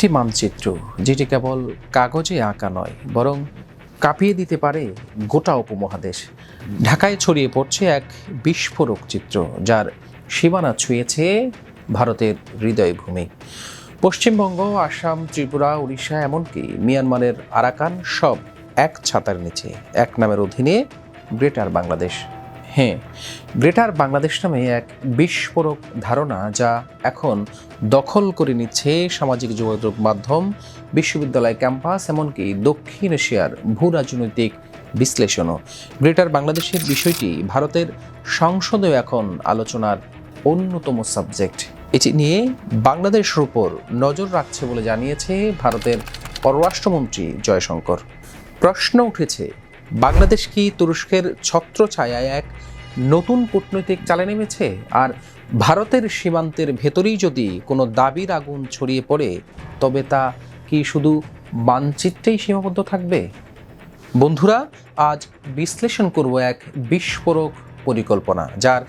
একটি মানচিত্র যেটি কেবল কাগজে আঁকা নয়, বরং কাঁপিয়ে দিতে পারে গোটা উপমহাদেশ। ঢাকায় ছড়িয়ে পড়ছে এক বিস্ফোরক চিত্র, যার সীমানা ছুঁয়েছে ভারতের হৃদয়ভূমি। পশ্চিমবঙ্গ, আসাম, ত্রিপুরা, উড়িষ্যা এমনকি মিয়ানমারের আরাকান সব এক ছাতার নিচে, এক নামের অধীনে গ্রেটার বাংলাদেশ। হ্যাঁ গ্রেটার বাংলাদেশ নামে এক বিস্ফোরক ধারণা যা এখন দখল করে নিচ্ছে সামাজিক যোগাযোগ মাধ্যম, বিশ্ববিদ্যালয় ক্যাম্পাস, এমনকি দক্ষিণ এশিয়ার ভূ রাজনৈতিক বিশ্লেষণও। গ্রেটার বাংলাদেশের বিষয়টি ভারতের সংসদেও এখন আলোচনার অন্যতম সাবজেক্ট। এটি নিয়ে বাংলাদেশের উপর নজর রাখছে বলে জানিয়েছে ভারতের পররাষ্ট্রমন্ত্রী জয়শঙ্কর। প্রশ্ন উঠেছে বাংলাদেশ কি তুরস্কের ছত্রছায়ায় এক নতুন কূটনৈতিক চালে নেমেছে? আর ভারতের সীমান্তের ভেতরেই যদি কোনো দাবির আগুন ছড়িয়ে পড়ে, তবে তা কি শুধু মানচিত্রেই সীমাবদ্ধ থাকবে? বন্ধুরা, আজ বিশ্লেষণ করব এক বিস্ফোরক পরিকল্পনা, যার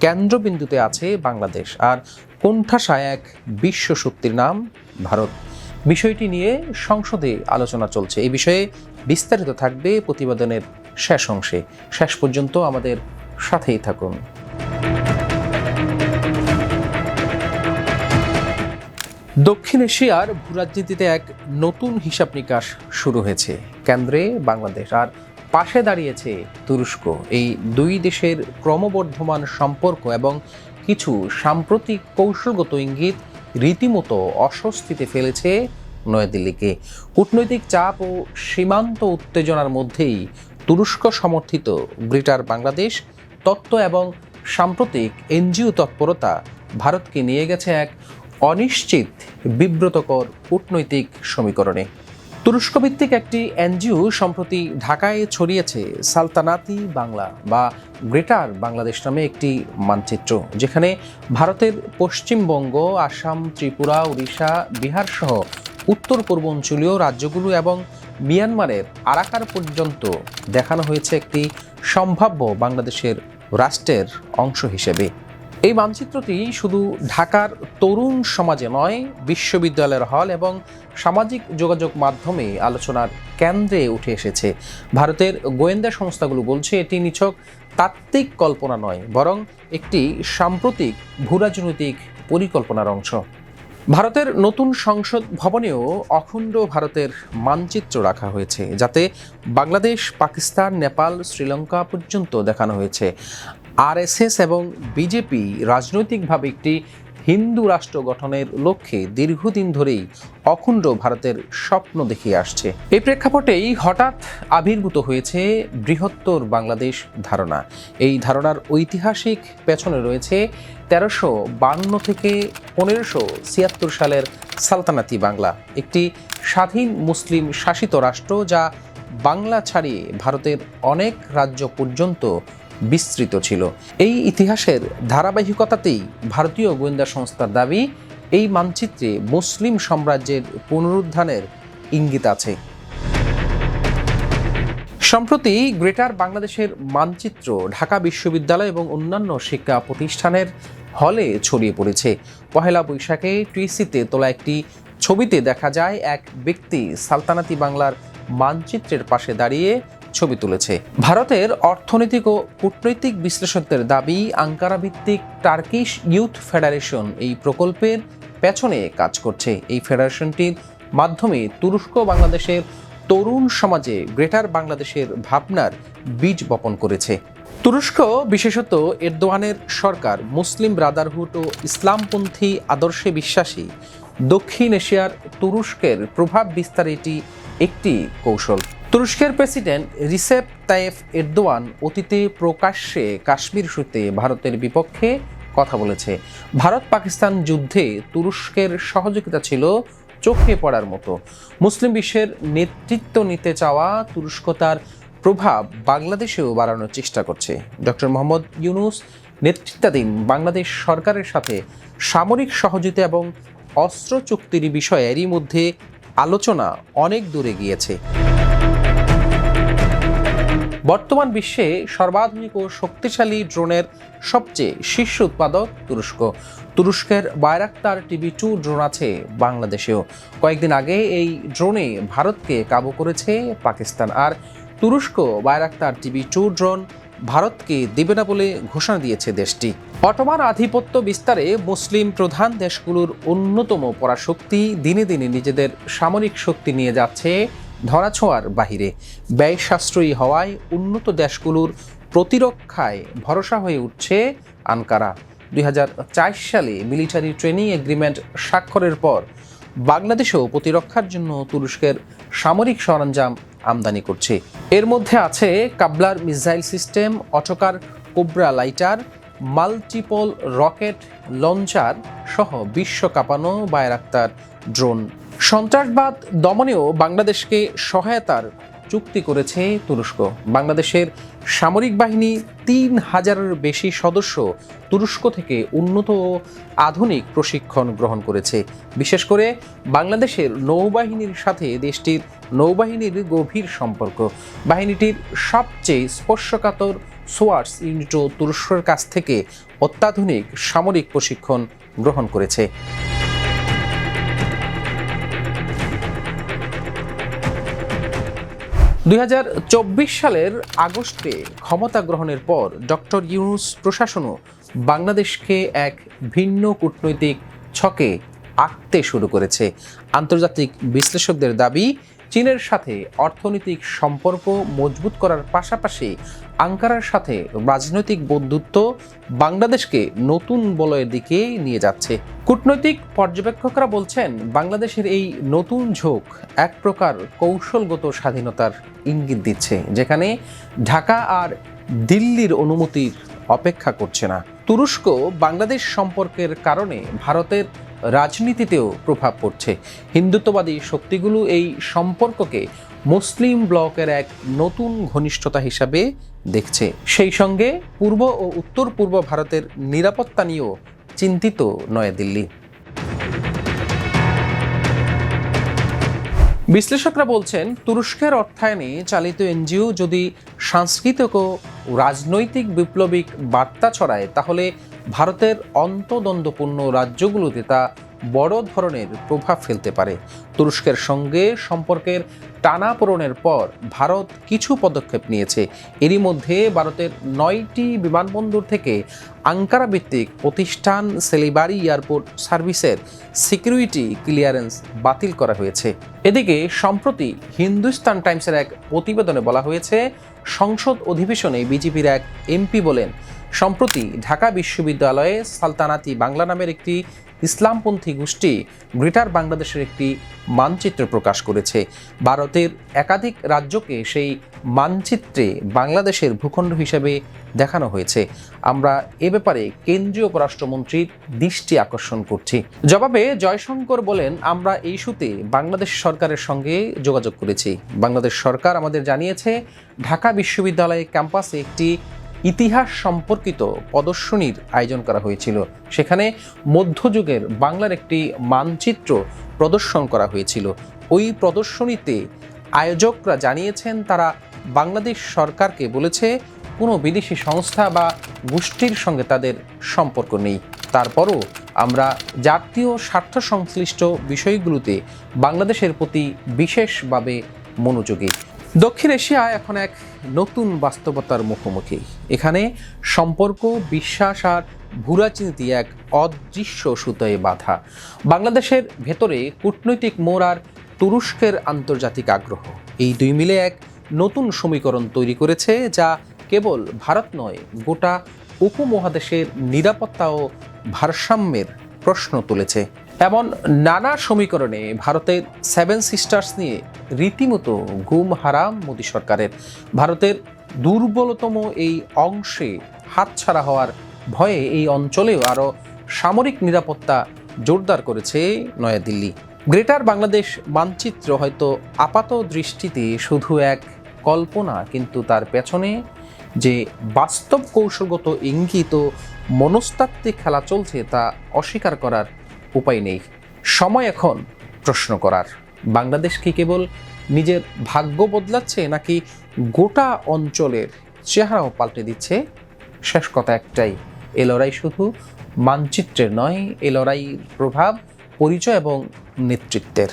কেন্দ্রবিন্দুতে আছে বাংলাদেশ। আর কোণঠাসায় এক বিশ্ব শক্তির নাম ভারত। বিষয়টি নিয়ে সংসদে আলোচনা চলছে। এই বিষয়ে বিস্তারিত থাকবে প্রতিবেদনের শেষ অংশে। শেষ পর্যন্ত আমাদের সাথেই থাকুন। দক্ষিণ এশিয়ার ভূরাজনীতিতে এক নতুন হিসাব নিকাশ শুরু হয়েছে। কেন্দ্রে বাংলাদেশ আর পাশে দাঁড়িয়েছে তুরস্ক। এই দুই দেশের ক্রমবর্ধমান সম্পর্ক এবং কিছু সাম্প্রতিক কৌশলগত ইঙ্গিত রীতিমতো অস্বস্তিতে ফেলেছে নয়াদিল্লিকে। কূটনৈতিক চাপ ও সীমান্ত উত্তেজনার মধ্যেই তুরস্ক সমর্থিত গ্রেটার বাংলাদেশ তত্ত্ব এবং সাম্প্রতিক এনজিও তৎপরতা ভারতকে নিয়ে গেছে এক অনিশ্চিত বিব্রতকর কূটনৈতিক সমীকরণে। তুরস্ক ভিত্তিক একটি এনজিও সম্প্রতি ঢাকায় ছড়িয়েছে, সালতানাতি বাংলা বা গ্রেটার বাংলাদেশ নামে একটি মানচিত্র, যেখানে ভারতের পশ্চিমবঙ্গ, আসাম, ত্রিপুরা, উড়িষ্যা, বিহার সহ উত্তর পূর্বাঞ্চলীয় রাজ্যগুলো এবং মিয়ানমারের আরাকার পর্যন্ত দেখানো হয়েছে একটি সম্ভাব্য বাংলাদেশের রাষ্ট্রের অংশ হিসেবে। এই মানচিত্রটি শুধু ঢাকার তরুণ সমাজে নয়, বিশ্ববিদ্যালয়ের হল এবং সামাজিক যোগাযোগ মাধ্যমে আলোচনার কেন্দ্রে উঠে এসেছে। ভারতের গোয়েন্দা সংস্থাগুলো বলছে, এটি নিছক তাত্ত্বিক কল্পনা নয়, বরং একটি সাম্প্রতিক ভূরাজনৈতিক পরিকল্পনার অংশ। ভারতের নতুন সংসদ ভবনেও অখণ্ড ভারতের মানচিত্র রাখা হয়েছে, যাতে বাংলাদেশ, পাকিস্তান, নেপাল, শ্রীলঙ্কা পর্যন্ত দেখানো হয়েছে। আরএসএস এবং বিজেপি রাজনৈতিকভাবে একটি হিন্দু রাষ্ট্র গঠনের লক্ষ্যে দীর্ঘদিন ধরেই অখণ্ড ভারতের স্বপ্ন দেখিয়ে আসছে। এই প্রেক্ষাপটেই হঠাৎ আবির্ভূত হয়েছে বৃহত্তর বাংলাদেশ ধারণা। এই ধারণার ঐতিহাসিক পেছনে রয়েছে তেরোশো বান্ন থেকে পনেরোশো ছিয়াত্তর সালের সালতানাতি বাংলা, একটি স্বাধীন মুসলিম শাসিত রাষ্ট্র যা বাংলা ছাড়িয়ে ভারতের অনেক রাজ্য পর্যন্ত বিস্তৃত ছিল। এই ইতিহাসের ধারাবাহিকতাতেই ভারতীয় গোয়েন্দা সংস্থার দাবি, এই মানচিত্রে মুসলিম সাম্রাজ্যের পুনরুদ্ধানের ইঙ্গিত আছে। সম্প্রতি গ্রেটার বাংলাদেশের মানচিত্র ঢাকা বিশ্ববিদ্যালয় এবং অন্যান্য শিক্ষা প্রতিষ্ঠানের হলে ছড়িয়ে পড়েছে। পহেলা বৈশাখে টুইসিতে তোলা একটি ছবিতে দেখা যায়, এক ব্যক্তি সালতানাতি বাংলার মানচিত্রের পাশে দাঁড়িয়ে ছবি তুলেছে। ভারতের অর্থনৈতিক ও কূটনৈতিক বিশ্লেষকদের দাবি, আঙ্কারা ভিত্তিক টার্কিশ ইউথ ফেডারেশন এই প্রকল্পের পেছনে কাজ করছে। এই ফেডারেশনটির মাধ্যমে তুরস্ক, বাংলাদেশের তরুণ সমাজে গ্রেটার বাংলাদেশের ভাবনার বীজ বপন করেছে। তুরস্ক, বিশেষত এরদোয়ানের সরকার, মুসলিম ব্রাদারহুড ও ইসলামপন্থী আদর্শে বিশ্বাসী, দক্ষিণ এশিয়ার তুরস্কের প্রভাব বিস্তার এটি একটি কৌশল। তুরস্কের প্রেসিডেন্ট রিসেপ তায়েফ এরদোয়ান অতীতে প্রকাশ্যে কাশ্মীর ইস্যুতে ভারতের বিপক্ষে কথা বলেছে। ভারত পাকিস্তান যুদ্ধে তুরস্কের সহযোগিতা ছিল চোখে পড়ার মতো। মুসলিম বিশ্বের নেতৃত্ব নিতে চাওয়া তুরস্ক তার প্রভাব বাংলাদেশেও বাড়ানোর চেষ্টা করছে। ডক্টর মোহাম্মদ ইউনুস নেতৃত্বাধীন বাংলাদেশ সরকারের সাথে সামরিক সহযোগিতা এবং অস্ত্র চুক্তির বিষয়ে এরই মধ্যে আলোচনা অনেক দূরে গিয়েছে বর্তমান বিশ্বে সর্বাধুনিক ও শক্তিশালী ড্রোনের সবচেয়ে শীর্ষ উৎপাদক তুরস্ক। তুরস্কের বায়রাক্তার টিভি টু ড্রোন আছে বাংলাদেশেও। কয়েকদিন আগে এই ড্রোনে ভারতকে কাবু করেছে পাকিস্তান। আর তুরস্ক বায়রাক্তার টিভি টু ড্রোন ভারতকে দেবে না বলে ঘোষণা দিয়েছে দেশটি। অটোমান আধিপত্য বিস্তারে মুসলিম প্রধান দেশগুলোর অন্যতম পরাশক্তি দিনে দিনে নিজেদের সামরিক শক্তি নিয়ে যাচ্ছে ধরাছোঁয়ার বাহিরে। ব্যয় সাশ্রয়ী হওয়ায় উন্নত দেশগুলোর প্রতিরক্ষায় ভরসা হয়ে উঠছে আনকারা। দুই হাজার চার সালে মিলিটারি ট্রেনিং এগ্রিমেন্ট স্বাক্ষরের পর বাংলাদেশেও প্রতিরক্ষার জন্য তুরস্কের সামরিক সরঞ্জাম আমদানি করছে। এর মধ্যে আছে কাবলার মিসাইল সিস্টেম, অটোকার কোবরা লাইটার, মাল্টিপল রকেট লঞ্চার সহ বিশ্ব কাঁপানো বায়রাক্তার ড্রোন। সন্ত্রাসবাদ দমনেও বাংলাদেশকে সহায়তার চুক্তি করেছে তুরস্ক। বাংলাদেশের সামরিক বাহিনী তিন হাজারের বেশি সদস্য তুরস্ক থেকে উন্নত ও আধুনিক প্রশিক্ষণ গ্রহণ করেছে। বিশেষ করে বাংলাদেশের নৌবাহিনীর সাথে দেশটির নৌবাহিনীর গভীর সম্পর্ক। বাহিনীটির সবচেয়ে স্পর্শকাতর সোয়ার্স ইউনিটও তুরস্কের কাছ থেকে অত্যাধুনিক সামরিক প্রশিক্ষণ গ্রহণ করেছে। দুই হাজার চব্বিশ সালের আগস্টে ক্ষমতা গ্রহণের পর ডক্টর ইউনুস প্রশাসনও বাংলাদেশকে এক ভিন্ন কূটনৈতিক ছকে আঁকতে শুরু করেছে। আন্তর্জাতিক বিশ্লেষকদের দাবি চীনের সাথে অর্থনৈতিক সম্পর্ক মজবুত করার পাশাপাশি আঙ্কারার সাথে রাজনৈতিক বন্ধুত্ব বাংলাদেশকে নতুন বলয়ের দিকে নিয়ে যাচ্ছে। কূটনৈতিক পর্যবেক্ষকরা বলছেন, বাংলাদেশের এই নতুন ঝোঁক এক প্রকার কৌশলগত স্বাধীনতার ইঙ্গিত দিচ্ছে, যেখানে ঢাকা আর দিল্লির অনুমতির অপেক্ষা করছে না। তুরস্ক বাংলাদেশ সম্পর্কের কারণে ভারতের রাজনীতিতেও প্রভাব পড়ছে। হিন্দুত্ববাদী শক্তিগুলো এই সম্পর্ককে মুসলিম ব্লকের এক নতুন ঘনিষ্ঠতা হিসাবে দেখছে। সেই সঙ্গে পূর্ব ও উত্তর পূর্ব ভারতের নিরাপত্তা নিয়েও চিন্তিত নয়াদিল্লি। বিশ্লেষকরা বলছেন, তুরস্কের অর্থায়নে চালিত এনজিও যদি সাংস্কৃতিক ও রাজনৈতিক বিপ্লবিক বার্তা ছড়ায়, তাহলে ভারতের অন্তদ্বন্দ্বপূর্ণ রাজ্যগুলোতে তা বড় ধরনের প্রভাব ফেলতে পারে। তুরস্কের সঙ্গে সম্পর্কের টানাপোড়নের পর ভারত কিছু পদক্ষেপ নিয়েছে। এরই মধ্যে ভারতের নয়টি বিমানবন্দর থেকে আঙ্কারা ভিত্তিক প্রতিষ্ঠান সেলিবারি এয়ারপোর্ট সার্ভিসের সিকিউরিটি ক্লিয়ারেন্স বাতিল করা হয়েছে। এদিকে, সম্প্রতি হিন্দুস্তান টাইমসের এক প্রতিবেদনে বলা হয়েছে, সংসদ অধিবেশনে বিজেপির এক এমপি বলেন, সম্প্রতি ঢাকা বিশ্ববিদ্যালয়ে সালতানাতি বাংলা নামের একটি ইসলামপন্থী গোষ্ঠী গ্রেটার বাংলাদেশের একটি মানচিত্র প্রকাশ করেছে। ভারতের একাধিক রাজ্যকে সেই মানচিত্রে বাংলাদেশের ভূখণ্ড হিসেবে দেখানো হয়েছে। আমরা এ ব্যাপারে কেন্দ্রীয় পররাষ্ট্রমন্ত্রীর দৃষ্টি আকর্ষণ করছি। জবাবে জয়শঙ্কর বলেন, আমরা এই ইস্যুতে বাংলাদেশ সরকারের সঙ্গে যোগাযোগ করেছি। বাংলাদেশ সরকার আমাদের জানিয়েছে, ঢাকা বিশ্ববিদ্যালয় ক্যাম্পাসে একটি ইতিহাস সম্পর্কিত প্রদর্শনীর আয়োজন করা হয়েছিল। সেখানে মধ্যযুগের বাংলার একটি মানচিত্র প্রদর্শন করা হয়েছিল। ওই প্রদর্শনীতে আয়োজকরা জানিয়েছেন, তারা বাংলাদেশ সরকারকে বলেছে, কোনো বিদেশি সংস্থা বা গোষ্ঠীর সঙ্গে তাদের সম্পর্ক নেই। তারপরও আমরা জাতীয় স্বার্থ সংশ্লিষ্ট বিষয়গুলোতে বাংলাদেশের প্রতি বিশেষভাবে মনোযোগী। দক্ষিণ এশিয়া এখন এক নতুন বাস্তবতার মুখোমুখি। এখানে সম্পর্ক, বিশ্বাস আর ভূরাজনীতি এক অদৃশ্য সুতোয় বাধা। বাংলাদেশের ভেতরে কূটনৈতিক মোড় আর তুরস্কের আন্তর্জাতিক আগ্রহ। এই দুই মিলে এক নতুন সমীকরণ তৈরি করেছে, যা কেবল ভারত নয়, গোটা উপমহাদেশের নিরাপত্তা ও ভারসাম্যের প্রশ্ন তুলেছে। এমন নানা সমীকরণে ভারতের সেভেন সিস্টার্স নিয়ে রীতিমতো গুম হারাম মোদী সরকারের। ভারতের দুর্বলতম এই অংশে হাতছাড়া হওয়ার ভয়ে এই অঞ্চলেও আরও সামরিক নিরাপত্তা জোরদার করেছে নয়াদিল্লি। গ্রেটার বাংলাদেশ মানচিত্র হয়তো আপাত দৃষ্টিতে শুধু এক কল্পনা, কিন্তু তার পেছনে যে বাস্তব কৌশলগত ইঙ্গিত ও মনস্তাত্ত্বিক খেলা চলছে তা অস্বীকার করার উপায় নেই। সময় এখন প্রশ্ন করার। বাংলাদেশ কি কেবল নিজের ভাগ্য বদলাচ্ছে নাকি গোটা অঞ্চলের চেহারাও পাল্টে দিচ্ছে? শেষ কথা একটাই, এ লড়াই শুধু মানচিত্রের নয়, এ লড়াই প্রভাব, পরিচয় এবং নেতৃত্বের।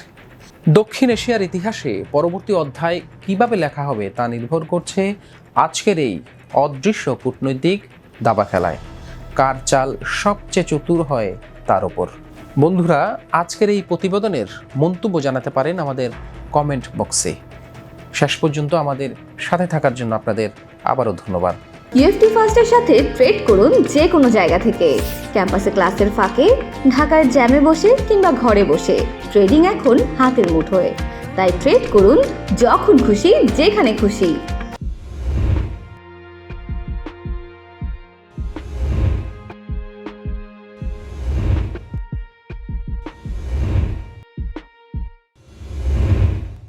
দক্ষিণ এশিয়ার ইতিহাসে পরবর্তী অধ্যায় কীভাবে লেখা হবে তা নির্ভর করছে আজকের এই অদৃশ্য কূটনৈতিক দাবা খেলায়। কার চাল সবচেয়ে চতুর হয় তার ওপর বন্ধুরা, আজকের এই প্রতিবেদনের মন্তব্য জানাতে পারেন আমাদের কমেন্ট বক্সে শেষ পর্যন্ত আমাদের সাথে থাকার জন্য আপনাদের আবারও ধন্যবাদ। ইউএফটি ফার্স্টের সাথে ট্রেড করুন যে কোনো জায়গা থেকে। ক্যাম্পাসে ক্লাসের ফাঁকে, ঢাকার জ্যামে বসে কিংবা ঘরে বসে। ট্রেডিং এখন হাতের মুঠোয়। তাই ট্রেড করুন যখন খুশি, যেখানে খুশি।